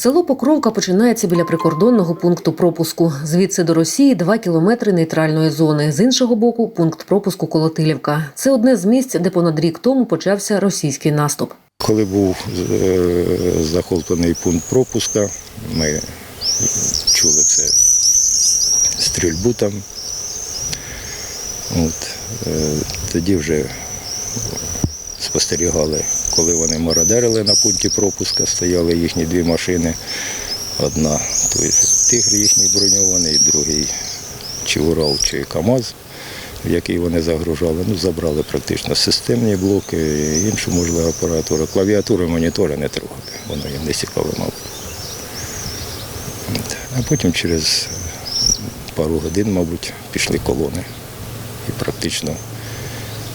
Село Покровка починається біля прикордонного пункту пропуску. Звідси до Росії 2 кілометри нейтральної зони. З іншого боку, пункт пропуску Колотилівка. Це одне з місць, де понад рік тому почався російський наступ. Коли був е, захоплений пункт пропуска, ми чули це стрільбу там. От, е, тоді вже спостерігали, коли вони мародерили на пункті пропуска, стояли їхні дві машини. Одна тигр їхній броньований, другий чи Урал, чи КАМАЗ, в який вони загружали. Ну, забрали практично системні блоки, іншу можливо апаратуру. Клавіатури, монітори не трогали, воно їм не цікаво, мабуть. А потім через пару годин, мабуть, пішли колони. І практично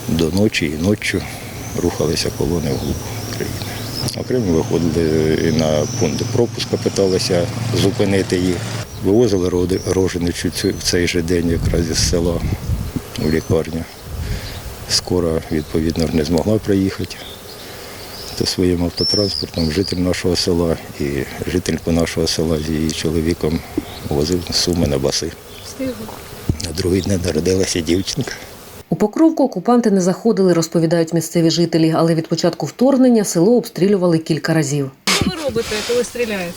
до ночі і ночі рухалися колони вглуб країни. Окремо виходили і на пункт пропуска, питалися зупинити їх. Вивозили роженицю в цей же день якраз із села у лікарню. Скоро, відповідно, не змогла приїхати. То своїм автотранспортом житель нашого села і жительку нашого села з її чоловіком возив суми на баси. На другий день народилася дівчинка. У Покровку окупанти не заходили, розповідають місцеві жителі, але від початку вторгнення село обстрілювали кілька разів. Що ви робите, коли стріляють?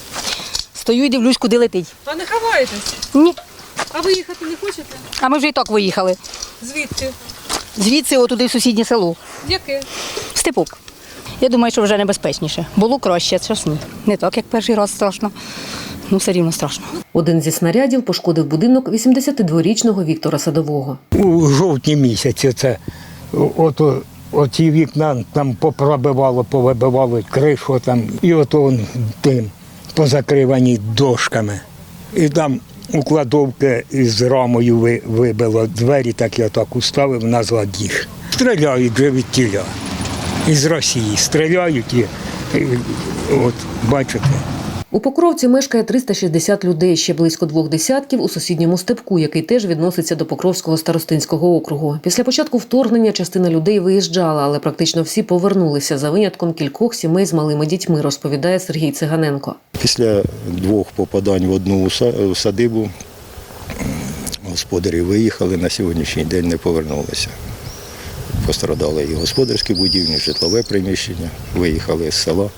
Стою і дивлюсь, куди летить. А не ховаєтесь? Ні. А ви їхати не хочете? А ми вже і так виїхали. Звідки? Звідси отуди в сусіднє село. Яке? Степок. Я думаю, що вже небезпечніше. Було краще, зараз ні. Не так, як перший раз страшно. Ну, все рівно страшно. Один зі снарядів пошкодив будинок 82-річного Віктора Садового. у жовтні місяці це от, оці вікна там попробивало, повибивало кришу там, і ото он тим позакривані дошками. І там у кладовки з рамою вибило двері, так я так уставив назад їх. Стріляють вже від тіля. Із Росії стріляють і, і от бачите. У Покровці мешкає 360 людей, ще близько двох десятків у сусідньому степку, який теж відноситься до Покровського старостинського округу. Після початку вторгнення частина людей виїжджала, але практично всі повернулися за винятком кількох сімей з малими дітьми, розповідає Сергій Циганенко. Після двох попадань в одну садибу господарі виїхали, на сьогоднішній день не повернулися. Пострадали і господарські будівлі, житлове приміщення, виїхали з села.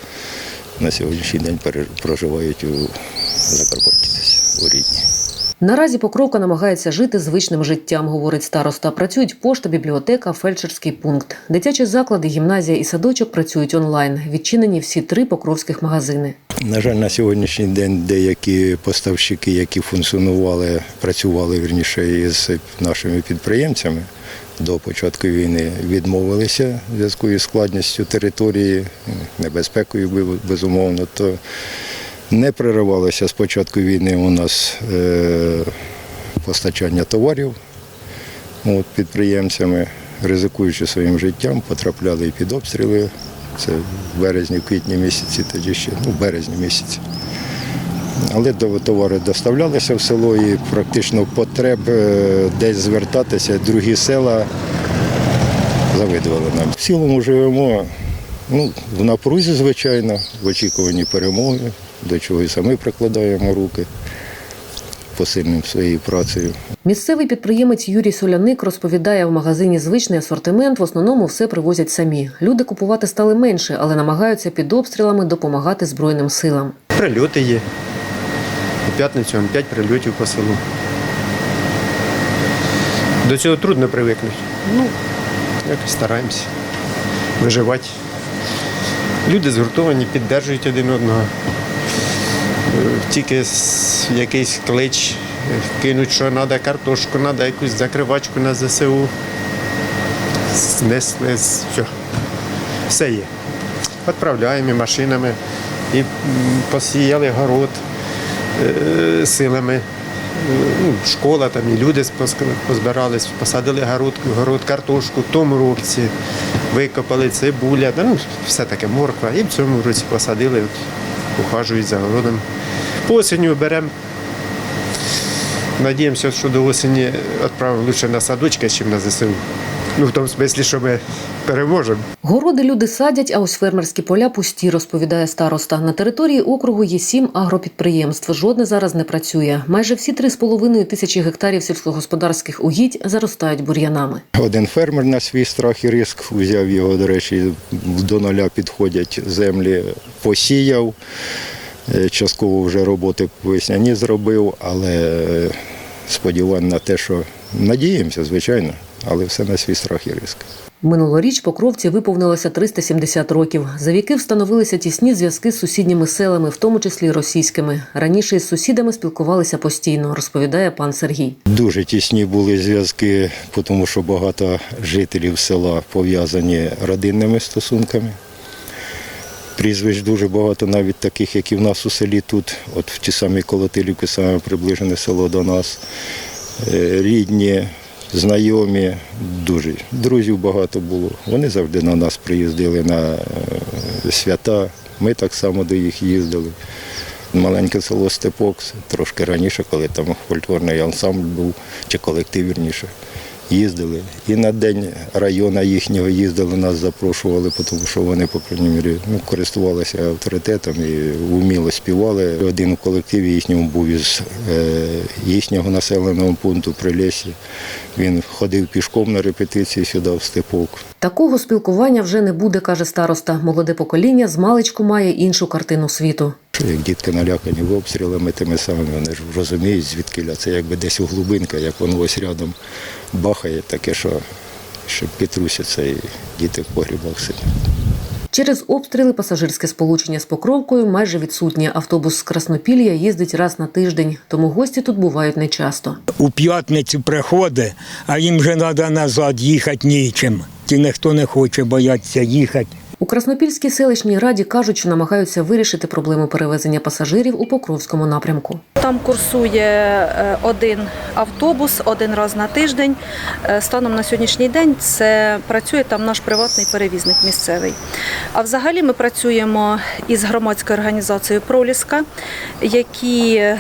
На сьогоднішній день проживають у Закарпатті десь, у Рідні. Наразі Покровка намагається жити звичним життям, говорить староста. Працюють пошта, бібліотека, фельдшерський пункт. Дитячі заклади, гімназія і садочок працюють онлайн. Відчинені всі три покровських магазини. На жаль, на сьогоднішній день деякі поставщики, які функціонували, працювали вірніше із нашими підприємцями до початку війни, відмовилися в зв'язку із складністю території, небезпекою безумовно, то не переривалося з початку війни у нас е, постачання товарів от, підприємцями, ризикуючи своїм життям, потрапляли і під обстріли. Це в березні, в квітні місяці, тоді ще, ну, в березні місяці. Але до- товари доставлялися в село і практично потреб е, десь звертатися, другі села завидували нам. В цілому живемо ну, в напрузі, звичайно, в очікуванні перемоги, до чого і самі прикладаємо руки посильним своєю працею. Місцевий підприємець Юрій Соляник розповідає, в магазині звичний асортимент в основному все привозять самі. Люди купувати стали менше, але намагаються під обстрілами допомагати Збройним силам. Прильоти є. П'ятницю он 5 прильотів по селу. До цього трудно привикнути. Ну, якось стараємося виживати. Люди згуртовані, піддержують один одного. Тільки якийсь клич, кинуть, що треба картошку, треба якусь закривачку на ЗСУ. Знесли, все. Все є. Відправляємо машинами, і посіяли город силами. Е, Ну, школа там і люди позбирались, посадили город, город картошку, в тому році викопали цибуля, ну, все таке морква. І в цьому році посадили, от, ухажують за городом. По осінню беремо. Надіємося, що до осені відправимо лише на садочки, ніж на ЗСУ. Ну, в тому смислі, що ми переможемо. Городи люди садять, а ось фермерські поля пусті, розповідає староста. На території округу є сім агропідприємств. Жодне зараз не працює. Майже всі 3,5 тисячі гектарів сільськогосподарських угідь заростають бур'янами. Один фермер на свій страх і риск взяв його, до речі, до нуля підходять землі, посіяв. Е, Частково вже роботи весняні зробив, але е, сподівань на те, що надіємося, звичайно, але все на свій страх і риск. Минулоріч покровці виповнилося 370 років. За віки встановилися тісні зв'язки з сусідніми селами, в тому числі російськими. Раніше із сусідами спілкувалися постійно, розповідає пан Сергій. Дуже тісні були зв'язки, тому що багато жителів села пов'язані родинними стосунками. Прізвищ дуже багато, навіть таких, як і в нас у селі тут, от в ті самі Колотилівки, саме приближене село до нас. Е, Рідні, знайомі, дуже. Друзів багато було. Вони завжди на нас приїздили на е, свята. Ми так само до їх їздили. Маленьке село Степок, трошки раніше, коли там фольклорний ансамбль був, чи колектив вірніше, їздили. І на день району їхнього їздили, нас запрошували, тому що вони, по крайній мірі, ну, користувалися авторитетом і вміло співали. Один у колективі їхньому був із е, їхнього населеного пункту Прилесі. Він ходив пішком на репетиції сюди, в Степок. Такого спілкування вже не буде, каже староста. Молоде покоління з маличку має іншу картину світу. Як дітки налякані в обстрілами тими самими, вони ж розуміють, звідки це якби десь у глибинка, як воно ось рядом бахає, таке, що, що підтрусяться і діти в погрібах сидять. Через обстріли пасажирське сполучення з Покровкою майже відсутнє. Автобус з Краснопілля їздить раз на тиждень, тому гості тут бувають нечасто. У п'ятницю приходить, а їм вже треба назад їхати нічим. Ті ніхто не хоче боятися їхати. У Краснопільській селищній раді кажуть, що намагаються вирішити проблему перевезення пасажирів у Покровському напрямку. Там курсує е, один автобус один раз на тиждень. Е, Станом на сьогоднішній день це працює там наш приватний перевізник місцевий. А взагалі ми працюємо із громадською організацією Проліска, які е,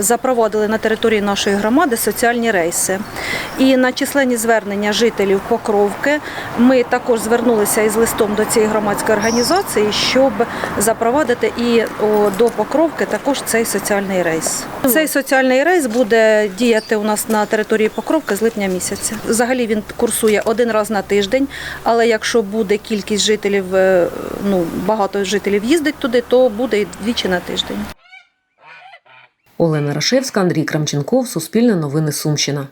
запровадили на території нашої громади соціальні рейси. І на численні звернення жителів Покровки ми також звернулися із листом до цієї громадської організації, щоб запровадити і до Покровки також цей соціальний рейс. Цей соціальний рейс буде діяти у нас на території Покровки з липня місяця. Взагалі він курсує один раз на тиждень, але якщо буде кількість жителів, е, ну багато жителів їздить туди, то буде і двічі на тиждень. Олена Рашевська, Андрій Крамченков, Суспільне новини Сумщина.